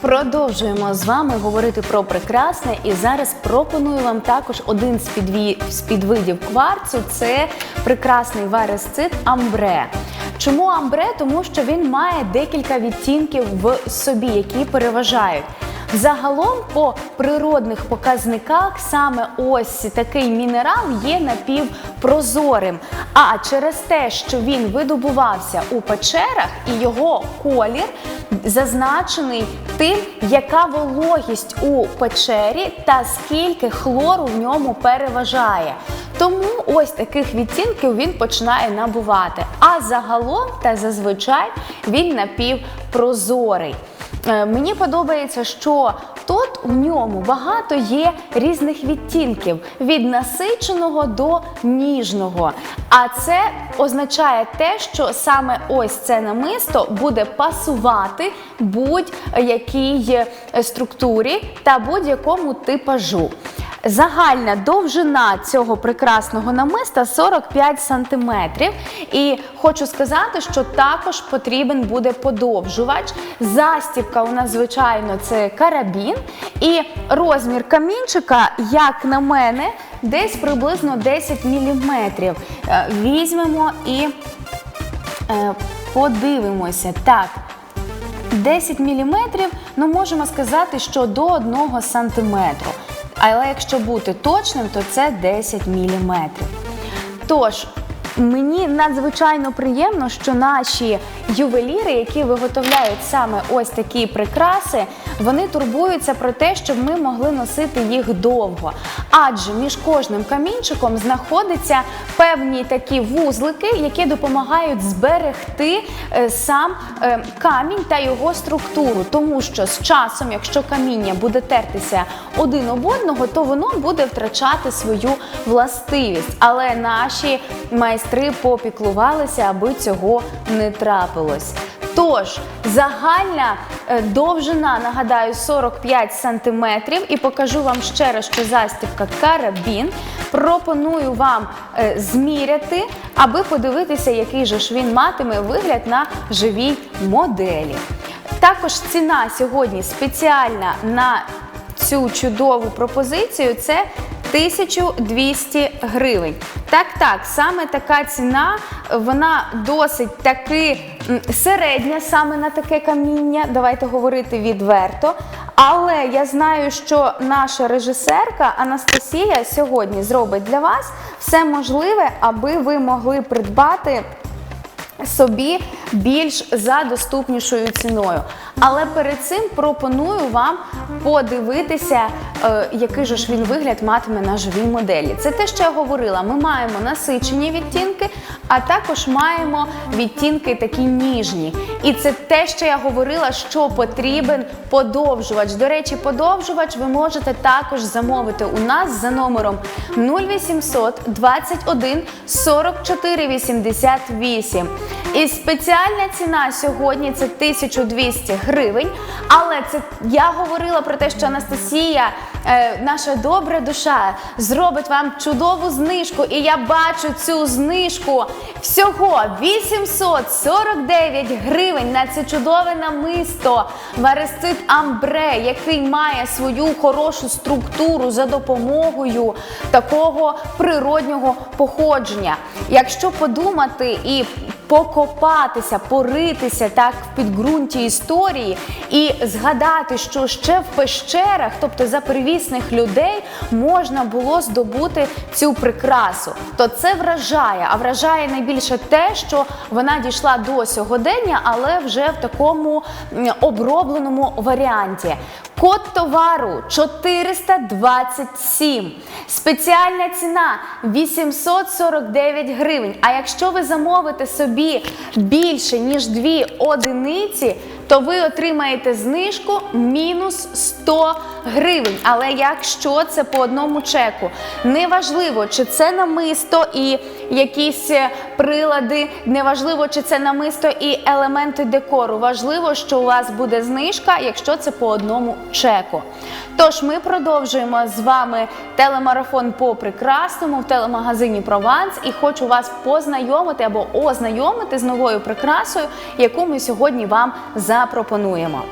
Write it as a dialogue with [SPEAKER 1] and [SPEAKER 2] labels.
[SPEAKER 1] Продовжуємо з вами говорити про прекрасне, і зараз пропоную вам також один з, підві... з підвидів кварцу це прекрасний варесцит амбре. Чому амбре? Тому що він має декілька відтінків в собі, які переважають. Загалом по природних показниках саме ось такий мінерал є напівпрозорим. А через те, що він видобувався у печерах і його колір зазначений тим, яка вологість у печері та скільки хлору в ньому переважає. Тому ось таких відтінків він починає набувати. А загалом та зазвичай він напівпрозорий. Е, Мені подобається, що тут в ньому багато є різних відтінків від насиченого до ніжного. А це означає те, що саме ось це намисто буде пасувати будь-якій е, структурі та будь-якому типажу. Загальна довжина цього прекрасного намиста 45 см. І хочу сказати, що також потрібен буде подовжувач. Застібка у нас, звичайно, це карабін. І розмір камінчика, як на мене, десь приблизно 10 мм. Візьмемо і е, подивимося. Так. 10 мм, ну можемо сказати, що до 1 см. Але якщо бути точним, то це 10 мм. Тож, мені надзвичайно приємно, що наші ювеліри, які виготовляють саме ось такі прикраси, вони турбуються про те, щоб ми могли носити їх довго. Адже між кожним камінчиком знаходяться певні такі вузлики, які допомагають зберегти е, сам е, камінь та його структуру. Тому що з часом, якщо каміння буде тертися один об одного, то воно буде втрачати свою властивість. Але наші майстри попіклувалися, аби цього не трапилось. Тож, загальна е, довжина, нагадаю, 45 см. І покажу вам ще раз, що застібка карабін. Пропоную вам е, зміряти, аби подивитися, який же ж він матиме вигляд на живій моделі. Також ціна сьогодні спеціальна на цю чудову пропозицію це 1200 гривень. Так, так, саме така ціна, вона досить таки середня саме на таке каміння. Давайте говорити відверто. Але я знаю, що наша режисерка Анастасія сьогодні зробить для вас все можливе, аби ви могли придбати собі більш за доступнішою ціною. Але перед цим пропоную вам подивитися, е, який же ж він вигляд матиме на живій моделі. Це те, що я говорила. Ми маємо насичені відтінки, а також маємо відтінки такі ніжні. І це те, що я говорила, що потрібен подовжувач. До речі, подовжувач ви можете також замовити у нас за номером 0800 21 44 88. І спеціальна ціна сьогодні це 1200 гривень. Але це я говорила про те, що Анастасія, е, наша добра душа, зробить вам чудову знижку. І я бачу цю знижку всього 849 гривень на це чудове намисто. Варесцит Амбре, який має свою хорошу структуру за допомогою такого природнього походження. Якщо подумати і покопатися, поритися так в підґрунті історії і згадати, що ще в пещерах, тобто за первісних людей, можна було здобути цю прикрасу, то це вражає. А вражає найбільше те, що вона дійшла до сьогодення, але вже в такому обробленому варіанті. Код товару 427. Спеціальна ціна 849 гривень. А якщо ви замовите собі більше, ніж дві одиниці, то ви отримаєте знижку мінус 100 гривень. Але якщо це по одному чеку, неважливо, чи це намисто і якісь е, прилади, неважливо, чи це намисто і елементи декору. Важливо, що у вас буде знижка, якщо це по одному чеку. Тож ми продовжуємо з вами телемарафон по прекрасному в телемагазині Прованс і хочу вас познайомити або ознайомити з новою прикрасою, яку ми сьогодні вам запропонуємо.